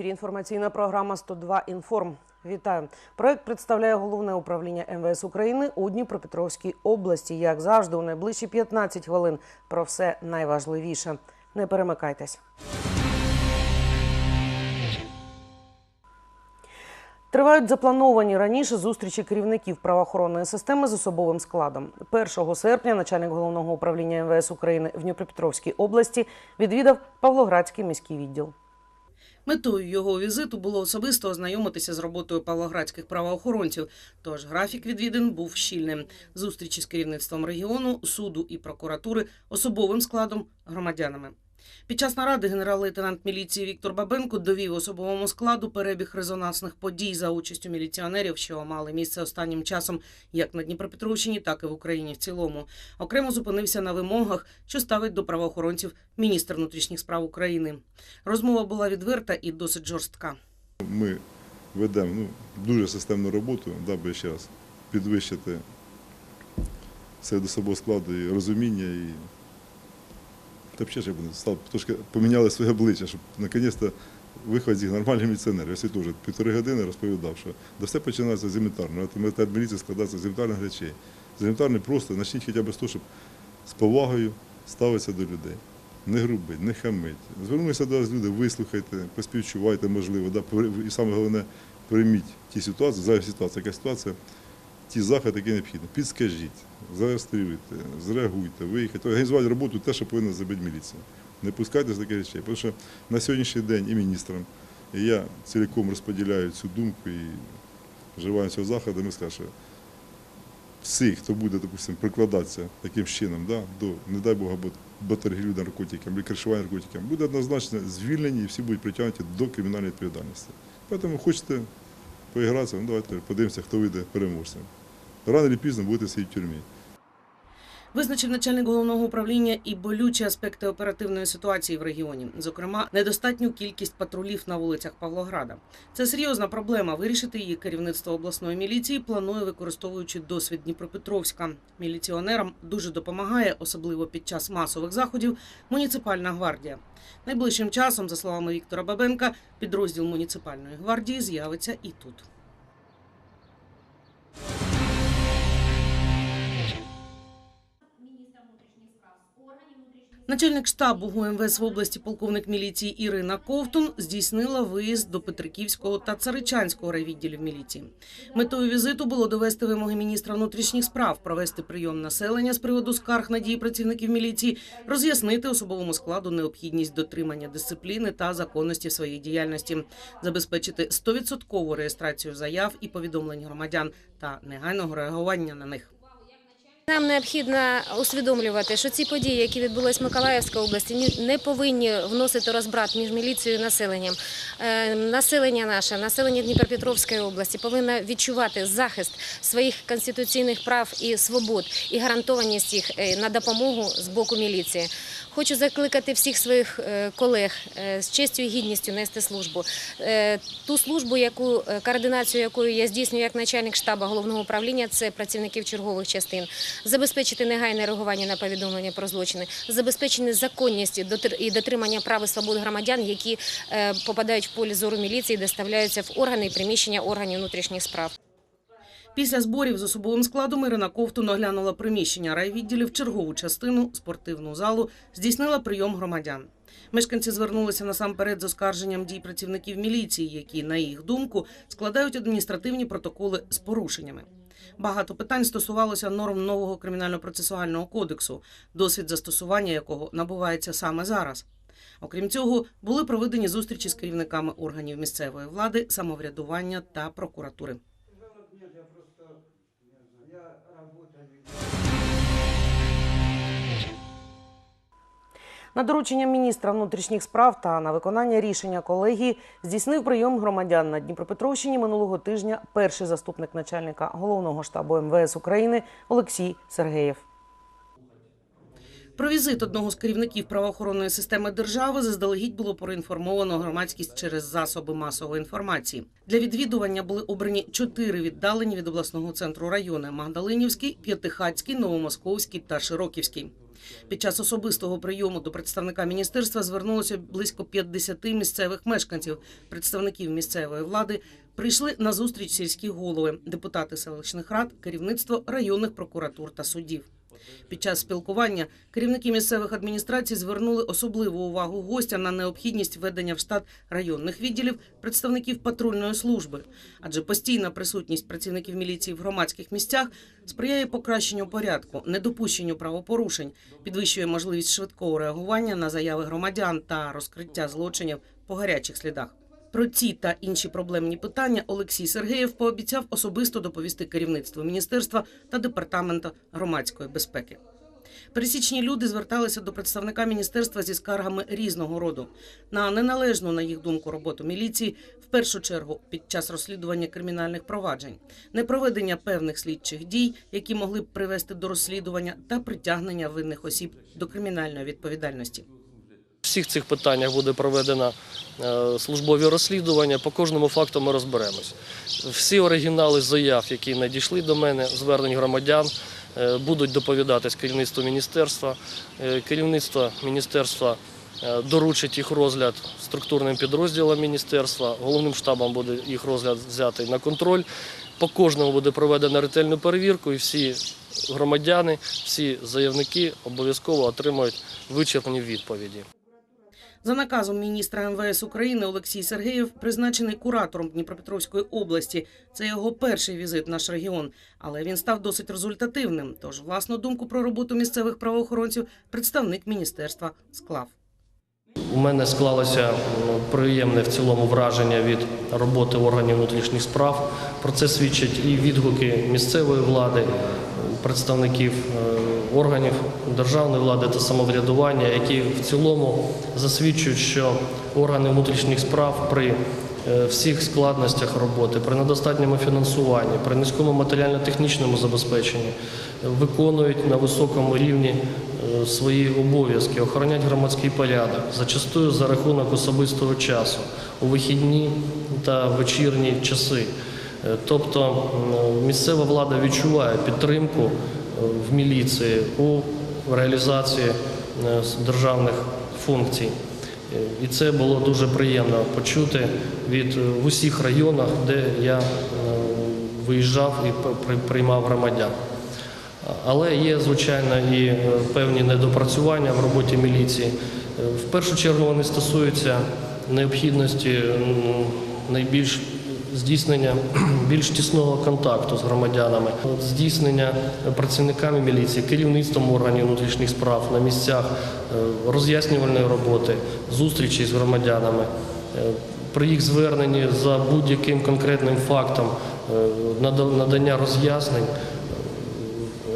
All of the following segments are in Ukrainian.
ефірі інформаційна програма «102 інформ. Вітаю. Проект представляє головне управління МВС України у Дніпропетровській області. Як завжди, у найближчі 15 хвилин про все найважливіше. Не перемикайтесь. Тривають заплановані раніше зустрічі керівників правоохоронної системи з особовим складом. 1 серпня начальник головного управління МВС України в Дніпропетровській області відвідав Павлоградський міський відділ. Метою його візиту було особисто ознайомитися з роботою павлоградських правоохоронців. Тож графік відвідин був щільним. Зустрічі з керівництвом регіону, суду і прокуратури, особовим складом, громадянами. Під час наради генерал-лейтенант міліції Віктор Бабенко довів особовому складу перебіг резонансних подій за участю міліціонерів, що мали місце останнім часом як на Дніпропетровщині, так і в Україні в цілому. Окремо зупинився на вимогах, що ставить до правоохоронців міністр внутрішніх справ України. Розмова була відверта і досить жорстка. Ми ведемо ну, дуже системну роботу, даби ще раз підвищити серед особового складу і розуміння і та взагалі, щоб стали трошки поміняли своє обличчя, щоб наконець-то виходять з них нормальні міліціонери. Я сьогодні теж півтори години розповідав, що да все починається з елементарного. Мілітар міліції складається з елементарних речей. З елементарних просто почніть хоча б з того, щоб з повагою ставитися до людей. Не грубить, не хамить. Звернулися до вас люди, вислухайте, поспівчувайте, можливо, да, і саме головне, прийміть ті ситуації, зараз ситуація, яка ситуація, ті заходи, які необхідні. Підскажіть, зареєструйте, зреагуйте, виїхайте, організувати роботу те, що повинна зробити міліція. Не пускайте таких речей. Тому що на сьогоднішній день і міністрам, і я цілком розподіляю цю думку і вживаю цього заходу, ми скажемо, всі, хто буде, допустим, прикладатися таким чином да, до, не дай Бога, бо- до торгівлі наркотиками, кришування наркотиками, буде однозначно звільнені і всі будуть притягнуті до кримінальної відповідальності. Тому хочете поігратися, ну давайте подивимося, хто вийде переможцем. Рано чи пізно будете сидіти в тюрмі. Визначив начальник головного управління і болючі аспекти оперативної ситуації в регіоні, зокрема, недостатню кількість патрулів на вулицях Павлограда. Це серйозна проблема. Вирішити її керівництво обласної міліції планує, використовуючи досвід Дніпропетровська. Міліціонерам дуже допомагає, особливо під час масових заходів, муніципальна гвардія. Найближчим часом, за словами Віктора Бабенка, підрозділ муніципальної гвардії з'явиться і тут. Начальник штабу ГУМВС в області полковник міліції Ірина Ковтун здійснила виїзд до Петриківського та Царичанського райвідділів міліції. Метою візиту було довести вимоги міністра внутрішніх справ, провести прийом населення з приводу скарг на дії працівників міліції, роз'яснити особовому складу необхідність дотримання дисципліни та законності своєї діяльності, забезпечити 100% реєстрацію заяв і повідомлень громадян та негайного реагування на них. Нам необхідно усвідомлювати, що ці події, які відбулись в Миколаївській області, не повинні вносити розбрат між міліцією і населенням. Е, Населення наше, населення Дніпропетровської області повинно відчувати захист своїх конституційних прав і свобод і гарантованість їх е, на допомогу з боку міліції. Хочу закликати всіх своїх е, колег з честю і гідністю нести службу. Ту службу, яку координацію якою я здійснюю як начальник штабу головного управління, це працівників чергових частин, забезпечити негайне реагування на повідомлення про злочини, забезпечення законності дотр- і дотримання прав і свобод громадян, які е, попадають в поле зору міліції, доставляються в органи і приміщення органів внутрішніх справ. Після зборів з особовим складом Ірина Ковтун оглянула приміщення райвідділів, чергову частину, спортивну залу, здійснила прийом громадян. Мешканці звернулися насамперед з оскарженням дій працівників міліції, які, на їх думку, складають адміністративні протоколи з порушеннями. Багато питань стосувалося норм нового кримінально-процесуального кодексу, досвід застосування якого набувається саме зараз. Окрім цього, були проведені зустрічі з керівниками органів місцевої влади, самоврядування та прокуратури. На доручення міністра внутрішніх справ та на виконання рішення колегії здійснив прийом громадян на Дніпропетровщині минулого тижня перший заступник начальника головного штабу МВС України Олексій Сергеєв. Про візит одного з керівників правоохоронної системи держави заздалегідь було проінформовано громадськість через засоби масової інформації. Для відвідування були обрані чотири віддалені від обласного центру райони: Магдалинівський, П'ятихатський, Новомосковський та Широківський. Під час особистого прийому до представника міністерства звернулося близько 50 місцевих мешканців. Представників місцевої влади прийшли на зустріч сільські голови, депутати селищних рад, керівництво районних прокуратур та судів. Під час спілкування керівники місцевих адміністрацій звернули особливу увагу гостям на необхідність введення в штат районних відділів представників патрульної служби, адже постійна присутність працівників міліції в громадських місцях сприяє покращенню порядку, недопущенню правопорушень, підвищує можливість швидкого реагування на заяви громадян та розкриття злочинів по гарячих слідах. Про ці та інші проблемні питання Олексій Сергеєв пообіцяв особисто доповісти керівництву міністерства та департаменту громадської безпеки. Пересічні люди зверталися до представника міністерства зі скаргами різного роду на неналежну, на їх думку, роботу міліції в першу чергу під час розслідування кримінальних проваджень, непроведення певних слідчих дій, які могли б привести до розслідування та притягнення винних осіб до кримінальної відповідальності. Всіх цих питаннях буде проведено е, службові розслідування. По кожному факту ми розберемось. Всі оригінали заяв, які надійшли до мене, звернень громадян, е, будуть доповідатись керівництву міністерства. Е, Керівництво міністерства доручить їх розгляд структурним підрозділам міністерства. Головним штабом буде їх розгляд взятий на контроль. По кожному буде проведена ретельну перевірку, і всі громадяни, всі заявники обов'язково отримають вичерпні відповіді. За наказом міністра МВС України Олексій Сергеєв призначений куратором Дніпропетровської області. Це його перший візит в наш регіон, але він став досить результативним. Тож власну думку про роботу місцевих правоохоронців представник міністерства склав. У мене склалося приємне в цілому враження від роботи органів внутрішніх справ. Про це свідчать і відгуки місцевої влади, представників е, органів державної влади та самоврядування, які в цілому засвідчують, що органи внутрішніх справ при е, всіх складностях роботи, при недостатньому фінансуванні, при низькому матеріально-технічному забезпеченні виконують на високому рівні е, свої обов'язки, охоронять громадський порядок, зачастую за рахунок особистого часу у вихідні та вечірні часи. Е, Тобто місцева влада відчуває підтримку в міліції у реалізації е, державних функцій. Е, І це було дуже приємно почути від е, в усіх районах, де я виїжджав і приймав громадян. Але є, звичайно, і певні недопрацювання в роботі міліції. В першу чергу вони стосуються необхідності найбільш здійснення більш тісного контакту з громадянами, здійснення працівниками міліції, керівництвом органів внутрішніх справ на місцях е, роз'яснювальної роботи, зустрічі з громадянами. Е, При їх зверненні за будь-яким конкретним фактом е, нада- надання роз'яснень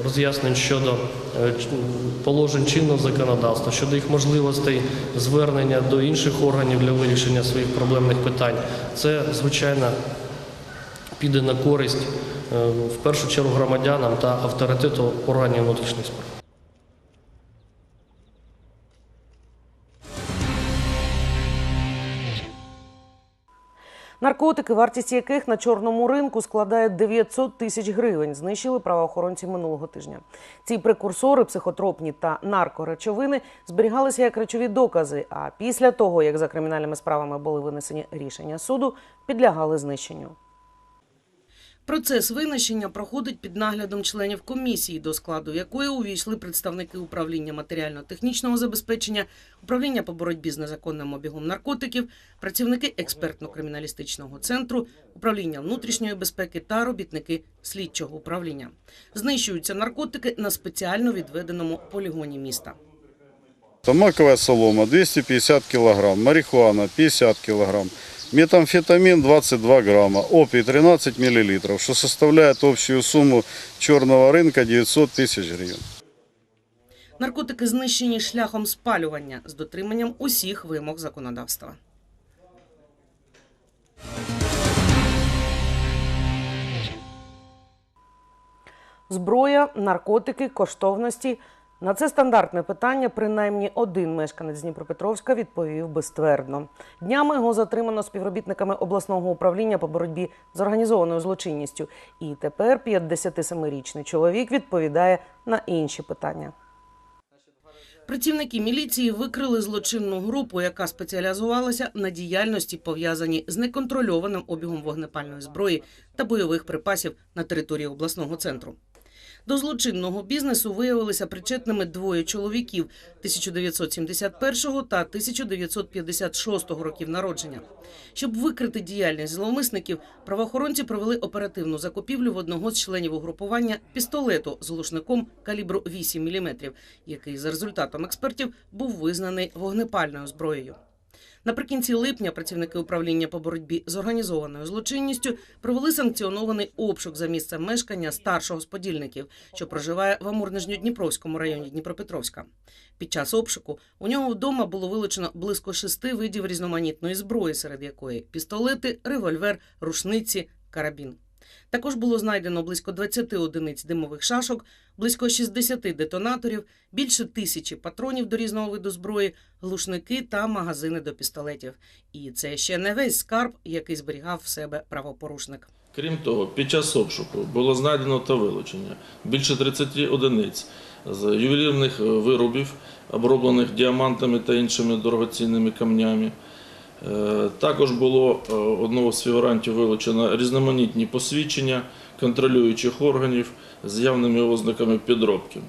роз'яснень щодо положень чинного законодавства, щодо їх можливостей звернення до інших органів для вирішення своїх проблемних питань. Це, звичайно, піде на користь е, в першу чергу громадянам та авторитету органів внутрішніх справ. Наркотики, вартість яких на чорному ринку складає 900 тисяч гривень, знищили правоохоронці минулого тижня. Ці прекурсори, психотропні та наркоречовини зберігалися як речові докази. А після того, як за кримінальними справами були винесені рішення суду, підлягали знищенню. Процес винищення проходить під наглядом членів комісії, до складу якої увійшли представники управління матеріально-технічного забезпечення, управління по боротьбі з незаконним обігом наркотиків, працівники експертно-криміналістичного центру, управління внутрішньої безпеки та робітники слідчого управління. Знищуються наркотики на спеціально відведеному полігоні міста. Тамаковая солома 250 кг, марихуана 50 кг, метамфетамин 22 грамма, опий 13 мл, что составляет общую сумму черного рынка 900 тысяч гривен. Наркотики знищені шляхом спалювання з дотриманням усіх вимог законодавства. Зброя, наркотики, коштовності. На це стандартне питання принаймні один мешканець Дніпропетровська відповів безтвердно. Днями його затримано співробітниками обласного управління по боротьбі з організованою злочинністю. І тепер 57-річний чоловік відповідає на інші питання. Працівники міліції викрили злочинну групу, яка спеціалізувалася на діяльності, пов'язаній з неконтрольованим обігом вогнепальної зброї та бойових припасів на території обласного центру. До злочинного бізнесу виявилися причетними двоє чоловіків 1971 та 1956 років народження. Щоб викрити діяльність зловмисників, правоохоронці провели оперативну закупівлю в одного з членів угрупування пістолету з глушником калібру 8 мм, який за результатом експертів був визнаний вогнепальною зброєю. Наприкінці липня працівники управління по боротьбі з організованою злочинністю провели санкціонований обшук за місцем мешкання старшого з подільників, що проживає в Амурнижньодніпровському районі Дніпропетровська. Під час обшуку у нього вдома було вилучено близько шести видів різноманітної зброї, серед якої пістолети, револьвер, рушниці, карабін. Також було знайдено близько 20 одиниць димових шашок, близько 60 детонаторів, більше тисячі патронів до різного виду зброї, глушники та магазини до пістолетів. І це ще не весь скарб, який зберігав в себе правопорушник. Крім того, під час обшуку було знайдено та вилучення більше 30 одиниць з ювелірних виробів, оброблених діамантами та іншими дорогоцінними камнями. Е, Також було е, одного з фігурантів вилучено різноманітні посвідчення контролюючих органів з явними ознаками підробки.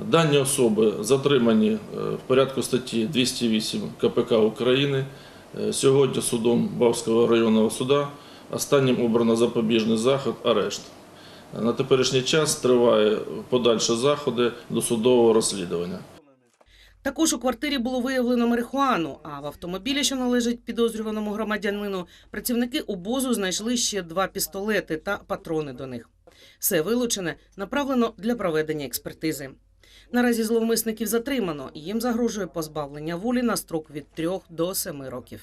Дані особи затримані е, в порядку статті 208 КПК України. Сьогодні судом Бавського районного суда останнім обрано запобіжний заход арешт. На теперішній час триває подальші заходи досудового розслідування. Також у квартирі було виявлено марихуану, а в автомобілі, що належить підозрюваному громадянину, працівники обозу знайшли ще два пістолети та патрони до них. Все вилучене направлено для проведення експертизи. Наразі зловмисників затримано, їм загрожує позбавлення волі на строк від 3 до 7 років.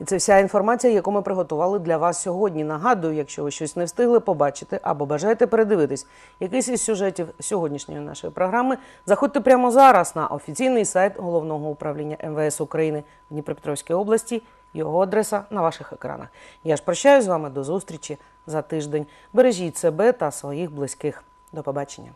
І це вся інформація, яку ми приготували для вас сьогодні. Нагадую, якщо ви щось не встигли побачити або бажаєте передивитись якийсь із сюжетів сьогоднішньої нашої програми, заходьте прямо зараз на офіційний сайт головного управління МВС України в Дніпропетровській області. Його адреса на ваших екранах. Я ж прощаюсь з вами до зустрічі за тиждень. Бережіть себе та своїх близьких. До побачення.